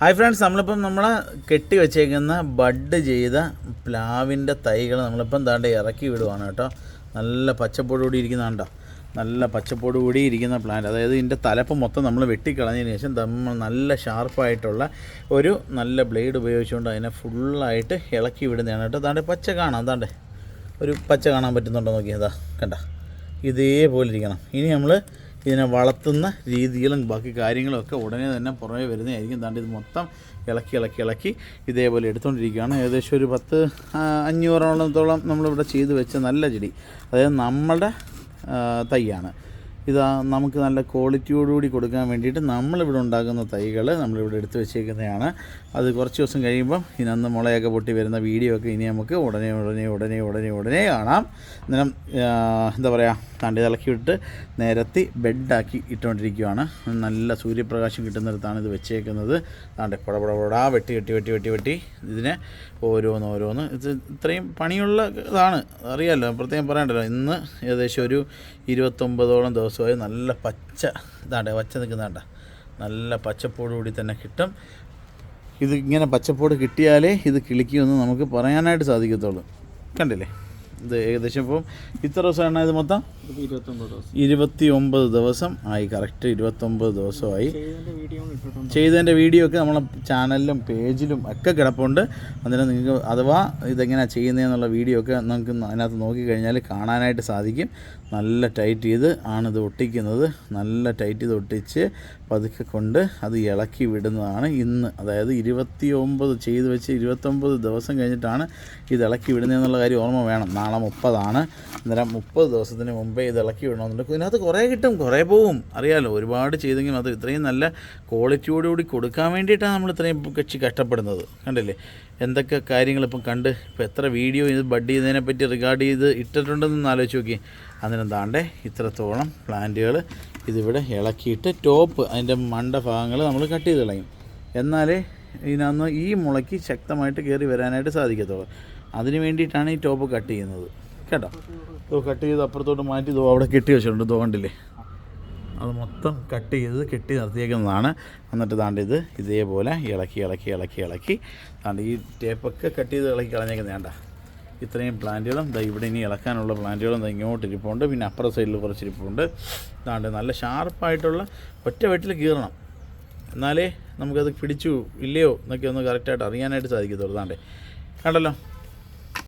Hi friends നമ്മളിപ്പം നമ്മൾ കെട്ടി വെച്ചേക്കുന്ന ബഡ് ചെയ്ത പ്ലാവിന്റെ തൈകൾ നമ്മളിപ്പം താണ്ട് ഇറക്കി വിടുവാണ് കേട്ടോ. നല്ല പച്ചപ്പോട് കൂടി ഇരിക്കുന്ന കണ്ടോ നല്ല പച്ചപ്പോട് കൂടി ഇരിക്കുന്ന പ്ലാന്റ് അതായത് ഇതിന്റെ തലപ്പ് മൊത്തം നമ്മൾ വെട്ടിക്കളഞ്ഞതിന് ശേഷം നമ്മൾ നല്ല ഷാർപ്പായിട്ടുള്ള ഒരു നല്ല ബ്ലേഡ് ഉപയോഗിച്ചുകൊണ്ട് അതിനെ ഫുള്ളായിട്ട് ഇളക്കി വിടുന്നതാണ് കേട്ടോ. താണ്ട് പച്ച കാണാം താണ്ട് ഒരു പച്ച കാണാൻ പറ്റുന്നുണ്ടോ നോക്കിയതാ കണ്ട. ഇതേപോലെ ഇരിക്കണം. ഇനി നമ്മൾ ഇതിനെ വളർത്തുന്ന രീതികളും ബാക്കി കാര്യങ്ങളും ഒക്കെ ഉടനെ തന്നെ പുറമേ വരുന്നതായിരിക്കും. താണ്ട് ഇത് മൊത്തം ഇളക്കി ഇളക്കി ഇളക്കി ഇതേപോലെ എടുത്തുകൊണ്ടിരിക്കുകയാണ് ഏകദേശം ഒരു പത്ത് അഞ്ഞൂറോളത്തോളം നമ്മളിവിടെ ചെയ്തു വെച്ച നല്ല ചെടി. അതായത് നമ്മളുടെ തൈയാണ്. ഇത് നമുക്ക് നല്ല ക്വാളിറ്റിയോടുകൂടി കൊടുക്കാൻ വേണ്ടിയിട്ട് നമ്മളിവിടെ ഉണ്ടാക്കുന്ന തൈകൾ നമ്മളിവിടെ എടുത്തു വെച്ചേക്കുന്നതാണ്. അത് കുറച്ച് ദിവസം കഴിയുമ്പം ഇതിനന്ന് മുളയൊക്കെ പൊട്ടി വരുന്ന വീഡിയോ ഒക്കെ ഇനി നമുക്ക് ഉടനെ ഉടനെ ഉടനെ ഉടനെ ഉടനെ കാണാം. അന്നേരം എന്താ പറയുക തണ്ടി ഇളക്കി വിട്ട് നിരത്തി ബെഡാക്കി ഇട്ടുകൊണ്ടിരിക്കുകയാണ് നല്ല സൂര്യപ്രകാശം കിട്ടുന്നിടത്താണ് ഇത് വെച്ചേക്കുന്നത്. താണ്ടെ പുടപുടപുടാ വെട്ടി വെട്ടി വെട്ടി വെട്ടി വെട്ടി ഇതിനെ ഓരോന്ന് ഓരോന്ന്. ഇത് ഇത്രയും പണിയുള്ള ഇതാണ്. അറിയാമല്ലോ പ്രത്യേകം പറയണ്ടല്ലോ ഇന്ന് ഏകദേശം ഒരു ഇരുപത്തൊമ്പതോളം ദിവസമായി നല്ല പച്ച ഇതാണ്ട് പച്ച നിൽക്കുന്നതാണ്ട നല്ല പച്ചപ്പോടുകൂടി തന്നെ കിട്ടും. ഇത് ഇങ്ങനെ പച്ചപ്പോട് കിട്ടിയാലേ ഇത് കിളിക്കുമെന്ന് നമുക്ക് പറയാനായിട്ട് സാധിക്കത്തുള്ളൂ. കണ്ടില്ലേ? ഇത് ഏകദേശം ഇപ്പം ഇത്ര ദിവസമാണ് ഇത് മൊത്തം? ഇരുപത്തി ഒമ്പത് ദിവസം ആയി കറക്റ്റ് ഇരുപത്തൊമ്പത് ദിവസമായി. ചെയ്തതിന്റെ വീഡിയോ ഒക്കെ നമ്മളെ ചാനലിലും പേജിലും ഒക്കെ കിടപ്പുണ്ട്. അതിന് നിങ്ങൾക്ക് അഥവാ ഇതെങ്ങനെയാണ് ചെയ്യുന്നതെന്നുള്ള വീഡിയോ ഒക്കെ നമുക്ക് അതിനകത്ത് നോക്കിക്കഴിഞ്ഞാൽ കാണാനായിട്ട് സാധിക്കും. നല്ല ടൈറ്റ് ചെയ്ത് ആണ് ഇത് ഒട്ടിക്കുന്നത്. നല്ല ടൈറ്റ് ചെയ്ത് ഒട്ടിച്ച് പതുക്കെ കൊണ്ട് അത് ഇളക്കി വിടുന്നതാണ് ഇന്ന്. അതായത് ഇരുപത്തി ഒമ്പത് ചെയ്ത് വെച്ച് ഇരുപത്തൊമ്പത് ദിവസം കഴിഞ്ഞിട്ടാണ് ഇത് ഇളക്കി വിടുന്നതെന്നുള്ള കാര്യം ഓർമ്മ വേണം. നാളെ മുപ്പതാണ്. അന്നേരം മുപ്പത് ദിവസത്തിന് മുമ്പേ ഇത് ഇളക്കി വിടണമെന്നുണ്ട്. ഇതിനകത്ത് കുറേ കിട്ടും കുറേ പോവും. അറിയാമല്ലോ ഒരുപാട് ചെയ്തെങ്കിലും അത് ഇത്രയും നല്ല ക്വാളിറ്റിയോടുകൂടി കൊടുക്കാൻ വേണ്ടിയിട്ടാണ് നമ്മൾ ഇത്രയും കക്ഷി കഷ്ടപ്പെടുന്നത്. കണ്ടില്ലേ? എന്തൊക്കെ കാര്യങ്ങൾ ഇപ്പം കണ്ട് ഇപ്പം എത്ര വീഡിയോ ഇത് ബഡ് ചെയ്തതിനെ പറ്റി റിഗാർഡ് ചെയ്ത് ഇട്ടിട്ടുണ്ടെന്ന് ആലോചിച്ച് നോക്കി അന്നേരം താണ്ടേ ഇത്രത്തോളം പ്ലാന്റുകൾ ഇതിവിടെ ഇളക്കിയിട്ട് ടോപ്പ് അതിന്റെ മണ്ട ഭാഗങ്ങൾ നമ്മൾ കട്ട് ചെയ്ത് കളയും. എന്നാലേ ഇതിനകന്ന് ഈ മുളയ്ക്ക് ശക്തമായിട്ട് കയറി വരാനായിട്ട് സാധിക്കത്തുള്ളൂ. അതിന് വേണ്ടിയിട്ടാണ് ഈ ടോപ്പ് കട്ട് ചെയ്യുന്നത്. കേട്ടോ? ഇത് കട്ട് ചെയ്ത് അപ്പുറത്തോട്ട് മാറ്റി ഇതോ അവിടെ കെട്ടി വെച്ചിട്ടുണ്ട് തോണ്ടില്ലേ അത് മൊത്തം കട്ട് ചെയ്ത് കെട്ടി നിർത്തിയേക്കുന്നതാണ്. എന്നിട്ട് താണ്ട് ഇത് ഇതേപോലെ ഇളക്കി ഇളക്കി ഇളക്കി ഇളക്കി. താണ്ട് ഈ ടേപ്പൊക്കെ കട്ട് ചെയ്ത് ഇളക്കി കളഞ്ഞേക്കുന്നത് വേണ്ട ഇത്രയും പ്ലാന്റുകളും ദാ ഇവിടെ ഇനി ഇളക്കാനുള്ള പ്ലാന്റുകളും ദാ ഇങ്ങോട്ട് ഇരിപ്പുണ്ട്. പിന്നെ അപ്പുറ സൈഡിൽ കുറച്ച് ഇരിപ്പുണ്ട്. താണ്ട് നല്ല ഷാർപ്പായിട്ടുള്ള ഒറ്റ വെട്ടിൽ കീറണം. എന്നാലേ നമുക്കത് പിടിച്ചു ഇല്ലയോ എന്നൊക്കെ ഒന്ന് കറക്റ്റായിട്ട് അറിയാനായിട്ട് സാധിക്കത്തുള്ളൂ. താണ്ടേ. കണ്ടല്ലോ?